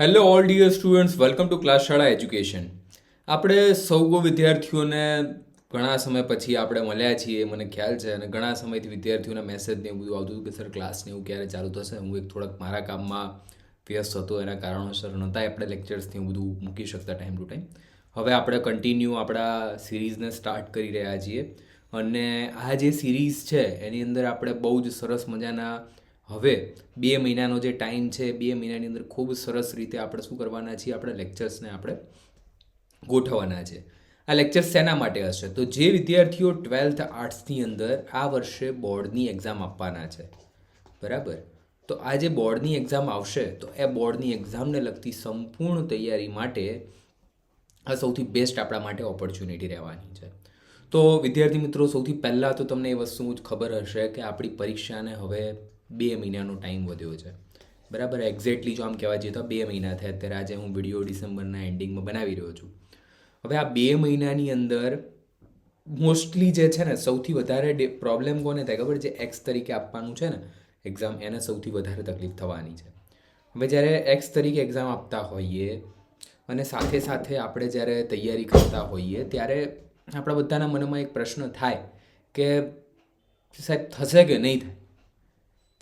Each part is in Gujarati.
Hello all dear students welcome to class Shala education આપણે સૌ વિદ્યાર્થીઓને ઘણા સમય પછી આપણે મળ્યા છીએ. મને ખ્યાલ છે અને ઘણા સમયથી વિદ્યાર્થીઓના મેસેજ ને એવું બધું આવતું હતું કે સર ક્લાસ ને એવું ક્યારે ચાલુ થશે? હું એક થોડાક મારા કામમાં વ્યસ્ત હતો. એના કારણોસર નહોતા આપણે લેક્ચર્સને એવું બધું મૂકી શકતા ટાઈમ ટુ ટાઈમ હવે આપણે કન્ટિન્યુ આપણા સિરીઝને સ્ટાર્ટ કરી રહ્યા છીએ. અને આ જે સિરીઝ છે, એની અંદર આપણે બહુ જ સરસ મજાના હવે બે મહિનાનો જે ટાઈમ છે, બે મહિનાની અંદર ખૂબ સરસ રીતે આપણે શું કરવાના છીએ, આપણે લેક્ચર્સને આપણે ગોઠવવાના છે. આ લેક્ચર શેના માટે હશે? તો જે વિદ્યાર્થીઓ ટ્વેલ્થ આર્ટ્સની અંદર આ વર્ષે બોર્ડની એક્ઝામ આપવાના છે. બરાબર? તો આ જે બોર્ડની એક્ઝામ આવશે, તો એ બોર્ડની એક્ઝામને લગતી સંપૂર્ણ તૈયારી માટે આ સૌથી બેસ્ટ આપણા માટે ઓપોર્ચ્યુનિટી રહેવાની છે. તો વિદ્યાર્થી મિત્રો, સૌથી પહેલાં તો તમને એ વસ્તુ જ ખબર હશે કે આપણી પરીક્ષાને હવે બે મહિનાનો ટાઈમ વધ્યો છે. બરાબર? એક્ઝેક્ટલી જો આમ કહેવા જઈએ તો બે મહિના થયા. અત્યારે આજે હું વીડિયો ડિસેમ્બરના એન્ડિંગમાં બનાવી રહ્યો છું. હવે આ બે મહિનાની અંદર મોસ્ટલી જે છે ને, સૌથી વધારે પ્રોબ્લેમ કોને થાય? ખબર જે એક્સ તરીકે આપવાનું છે ને એક્ઝામ એને સૌથી વધારે તકલીફ થવાની છે. હવે જ્યારે એક્સ તરીકે એક્ઝામ આપતા હોઈએ અને સાથે સાથે આપણે જ્યારે તૈયારી કરતા હોઈએ, ત્યારે આપણા બધાના મનમાં એક પ્રશ્ન થાય કે સાહેબ, થશે કે નહીં થાય?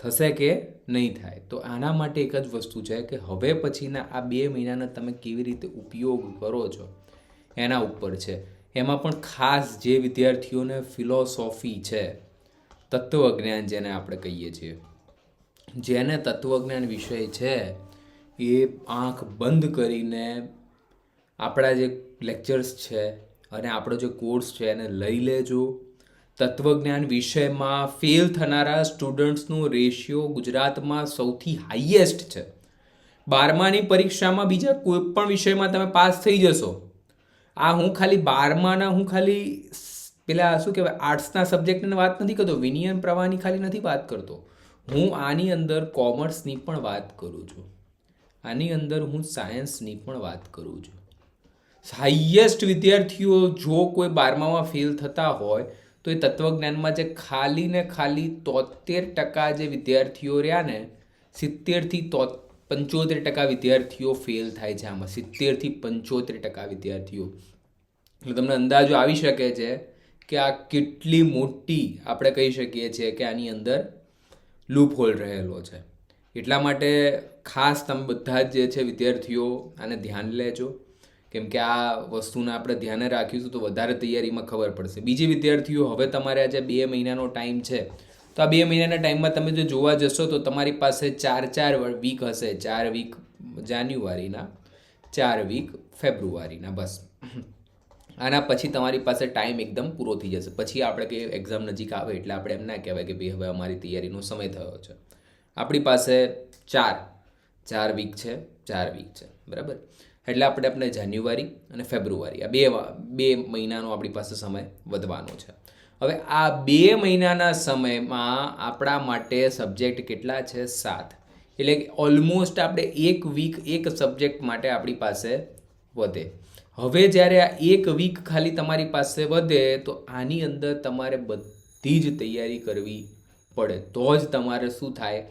થશે કે નહીં થાય? તો આના માટે એક જ વસ્તુ છે કે હવે પછીના આ બે મહિનાનો તમે કેવી રીતે ઉપયોગ કરો છો એના ઉપર છે. એમાં પણ ખાસ જે વિદ્યાર્થીઓને ફિલોસોફી છે, તત્વજ્ઞાન જેને આપણે કહીએ છીએ, જેને તત્વજ્ઞાન વિષય છે, એ આંખ બંધ કરીને આપણા જે લેક્ચર્સ છે અને આપણો જે કોર્સ છે એને લઈ લેજો. તત્વજ્ઞાન વિષયમાં ફેલ થનારા સ્ટુડન્ટ્સનો રેશિયો ગુજરાતમાં સૌથી હાઈએસ્ટ છે. બારમાની પરીક્ષામાં બીજા કોઈ પણ વિષયમાં તમે પાસ થઈ જશો. આ હું ખાલી બારમાના હું ખાલી પેલા શું કહેવાય આર્ટ્સના સબ્જેક્ટની વાત નથી કરતો, વિનિયન પ્રવાહની ખાલી નથી વાત કરતો. હું આની અંદર કોમર્સની પણ વાત કરું છું. આની અંદર હું સાયન્સની પણ વાત કરું છું. હાઈએસ્ટ વિદ્યાર્થીઓ જો કોઈ બારમામાં ફેલ થતા હોય તો એ તત્વજ્ઞાનમાં જે ખાલી ને ખાલી તોતેર ટકા જે વિદ્યાર્થીઓ રહ્યા ને સિત્તેરથી તો પંચોતેર ટકા વિદ્યાર્થીઓ ફેલ થાય છે આમાં. સિત્તેરથી પંચોતેર ટકા વિદ્યાર્થીઓ. એટલે તમને અંદાજો આવી શકે છે કે આ કેટલી મોટી આપણે કહી શકીએ છીએ કે આની અંદર લૂપ હોલ રહેલો છે. એટલા માટે ખાસ તમે બધા જ જે છે વિદ્યાર્થીઓ આને ધ્યાન લેજો. કેમ કે આ વસ્તુને આપણે ધ્યાને રાખીશું તો વધારે તૈયારીમાં ખબર પડશે. બીજી વિદ્યાર્થીઓ, હવે તમારે આજે બે મહિનાનો ટાઈમ છે, તો આ બે મહિનાના ટાઈમમાં તમે જો જોવા જશો તો તમારી પાસે ચાર ચાર વીક હશે. ચાર વીક જાન્યુઆરીના, ચાર વીક ફેબ્રુઆરીના, બસ. આના પછી તમારી પાસે ટાઈમ એકદમ પૂરો થઈ જશે. પછી આપણે કે એક્ઝામ નજીક આવે એટલે આપણે એમ ના કહેવાય કે ભાઈ હવે અમારી તૈયારીનો સમય થયો છે. આપણી પાસે ચાર ચાર વીક છે, ચાર વીક છે. બરાબર? એટલે આપણે આપણે જાન્યુઆરી અને ફેબ્રુઆરી. આ બે બે મહિનાનો આપણી પાસે સમય વધવાનો છે. હવે આ બે મહિનાના સમયમાં આપણા માટે સબ્જેક્ટ કેટલા છે? સાત. એટલે ઓલમોસ્ટ આપણે એક વીક એક સબ્જેક્ટ માટે આપણી પાસે વધે. હવે જ્યારે આ એક વીક ખાલી તમારી પાસે વધે, તો આની અંદર તમારે બધી જ તૈયારી કરવી પડે. તો જ તમારે શું થાય?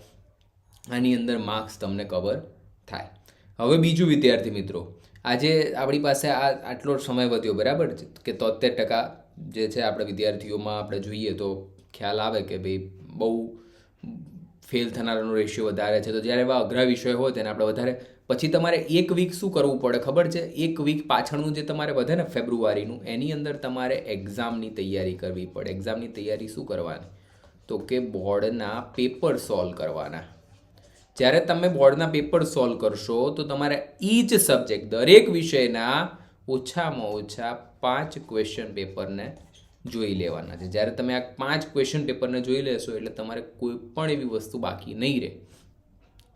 આની અંદર માર્ક્સ તમને કવર થાય. હવે બીજું વિદ્યાર્થી મિત્રો, આજે આપણી પાસે આ આટલો સમય વધ્યો, બરાબર કે તોતેર ટકા જે છે આપણે વિદ્યાર્થીઓમાં આપણે જોઈએ તો ખ્યાલ આવે કે ભાઈ બહુ ફેલ થનારાનો રેશિયો વધારે છે. તો જ્યારે એવા અઘરા વિષય હોય તેને આપણે વધારે, પછી તમારે એક વીક શું કરવું પડે ખબર છે? એક વીક પાછળનું જે તમારે વધે ને ફેબ્રુઆરીનું, એની અંદર તમારે એક્ઝામની તૈયારી કરવી પડે. એક્ઝામની તૈયારી શું કરવાની? તો કે બોર્ડના પેપર સોલ્વ કરવાના. જ્યારે તમે બોર્ડના પેપર સોલ્વ કરશો, તો તમારે ઈચ સબ્જેક્ટ, દરેક વિષયના ઓછામાં ઓછા પાંચ ક્વેશ્ચન પેપરને જોઈ લેવાના છે. જ્યારે તમે આ પાંચ ક્વેશ્ચન પેપરને જોઈ લેશો, એટલે તમારે કોઈ પણ એવી વસ્તુ બાકી નહીં રહે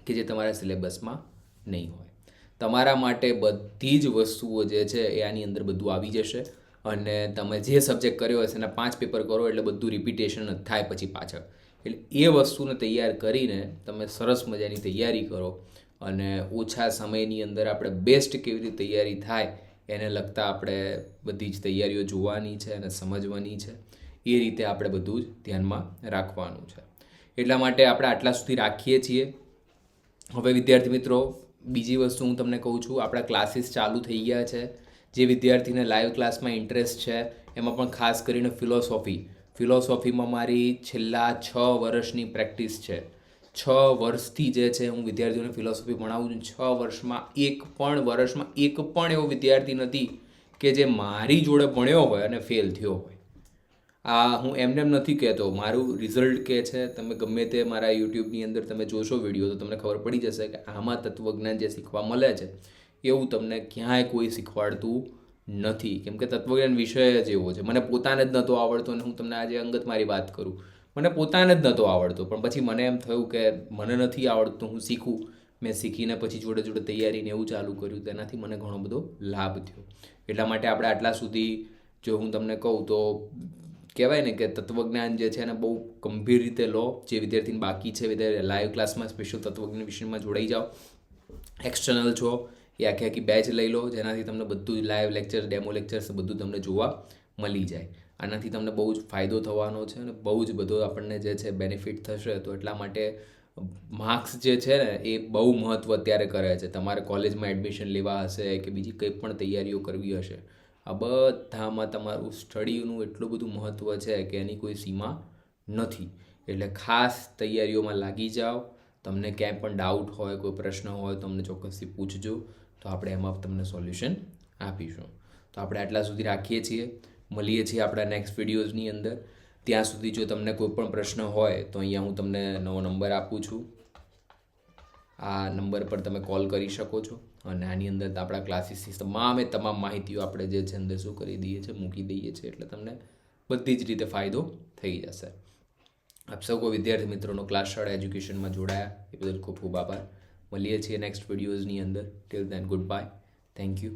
કે જે તમારા સિલેબસમાં નહીં હોય. તમારા માટે બધી જ વસ્તુઓ જે છે, એ આની અંદર બધું આવી જશે અને તમે જે સબ્જેક્ટ કર્યો હશે, એના પાંચ પેપર કરો, એટલે બધું રિપીટેશન થાય પછી પાછળ. એટલે એ વસ્તુને તૈયાર કરીને તમે સરસ મજાની તૈયારી કરો અને ઓછા સમયની અંદર આપણે બેસ્ટ કેવી રીતે તૈયારી થાય એને લગતા આપણે બધી જ તૈયારીઓ જોવાની છે અને સમજવાની છે. એ રીતે આપણે બધું જ ધ્યાનમાં રાખવાનું છે. એટલા માટે આપણે આટલા સુધી રાખીએ છીએ. હવે વિદ્યાર્થી મિત્રો, બીજી વસ્તુ હું તમને કહું છું, આપણા ક્લાસીસ ચાલુ થઈ ગયા છે. જે વિદ્યાર્થીને લાઈવ ક્લાસમાં ઇન્ટરેસ્ટ છે, એમાં પણ ખાસ કરીને ફિલોસોફી ફિલોસોફીમાં મારી છેલ્લા છ વર્ષની પ્રેક્ટિસ છે. છ વર્ષથી જે છે હું વિદ્યાર્થીઓને ફિલોસોફી ભણાવું છું. છ વર્ષમાં એક પણ વર્ષમાં એક પણ એવો વિદ્યાર્થી નથી કે જે મારી જોડે ભણ્યો હોય અને ફેલ થયો હોય. આ હું એમને એમ નથી કહેતો. મારું રિઝલ્ટ કે છે, તમે ગમે તે મારા યુટ્યુબની અંદર તમે જોશો વીડિયો તો તમને ખબર પડી જશે કે આમાં તત્વજ્ઞાન જે શીખવા મળે છે, એવું તમને ક્યાંય કોઈ શીખવાડતું નથી. કેમ કે તત્વજ્ઞાન વિષય જ એવો છે. મને પોતાને જ નહોતો આવડતો અને હું તમને આજે અંગત મારી વાત કરું. મને પોતાને જ નહોતો આવડતો. પણ પછી મને એમ થયું કે મને નથી આવડતું, હું શીખું. મેં શીખીને પછી જોડે જોડે તૈયારીને એવું ચાલુ કર્યું. તેનાથી મને ઘણો બધો લાભ થયો. એટલા માટે આપણે આટલા સુધી જો હું તમને કહું તો કહેવાય ને કે તત્વજ્ઞાન જે છે એને બહુ ગંભીર રીતે લો. જે વિદ્યાર્થીને બાકી છે, વિદ્યાર્થી લાઈવ ક્લાસમાં સ્પેશિયલ તત્વજ્ઞાન વિષયમાં જોડાઈ જાઓ. એક્સટર્નલ છો એ આખી આખી બેચ લઈ લો, જેનાથી તમને બધું લાઈવ લેક્ચર ડેમો લેક્ચર્સ બધું તમને જોવા મળી જાય. આનાથી તમને બહુ જ ફાયદો થવાનો છે અને બહુ જ બધો આપણને જે છે બેનિફિટ થશે. તો એટલા માટે માર્ક્સ જે છે ને, એ બહુ મહત્ત્વ અત્યારે કરે છે. તમારે કોલેજમાં એડમિશન લેવા હશે કે બીજી કંઈ પણ તૈયારીઓ કરવી હશે, આ બધામાં તમારું સ્ટડીનું એટલું બધું મહત્ત્વ છે કે એની કોઈ સીમા નથી. એટલે ખાસ તૈયારીઓમાં લાગી જાઓ. તમને ક્યાંય પણ ડાઉટ હોય, કોઈ પ્રશ્ન હોય, તો અમને ચોક્કસથી પૂછજો. તો આપણે એમાં તમને સોલ્યુશન આપીશું. તો આપણે આટલા સુધી રાખીએ છીએ. મળીએ છીએ આપણા નેક્સ્ટ વિડીયોઝની અંદર. ત્યાં સુધી જો તમને કોઈ પણ પ્રશ્ન હોય, તો અહીંયા હું તમને નવો નંબર આપું છું. આ નંબર પર તમે કોલ કરી શકો છો. અને આની અંદર આપણા ક્લાસીસની તમામે તમામ માહિતીઓ આપણે જે છે અંદર શું કરી દઈએ છીએ, મૂકી દઈએ છીએ, એટલે તમને બધી જ રીતે ફાયદો થઈ જશે. આપ સૌ કોઈ વિદ્યાર્થી મિત્રોનો ક્લાસ શાળા એજ્યુકેશનમાં જોડાયા. એ બદલ ખૂબ ખૂબ આભાર. મળીએ છીએ નેક્સ્ટ વિડીયોઝની અંદર. Till then goodbye thank you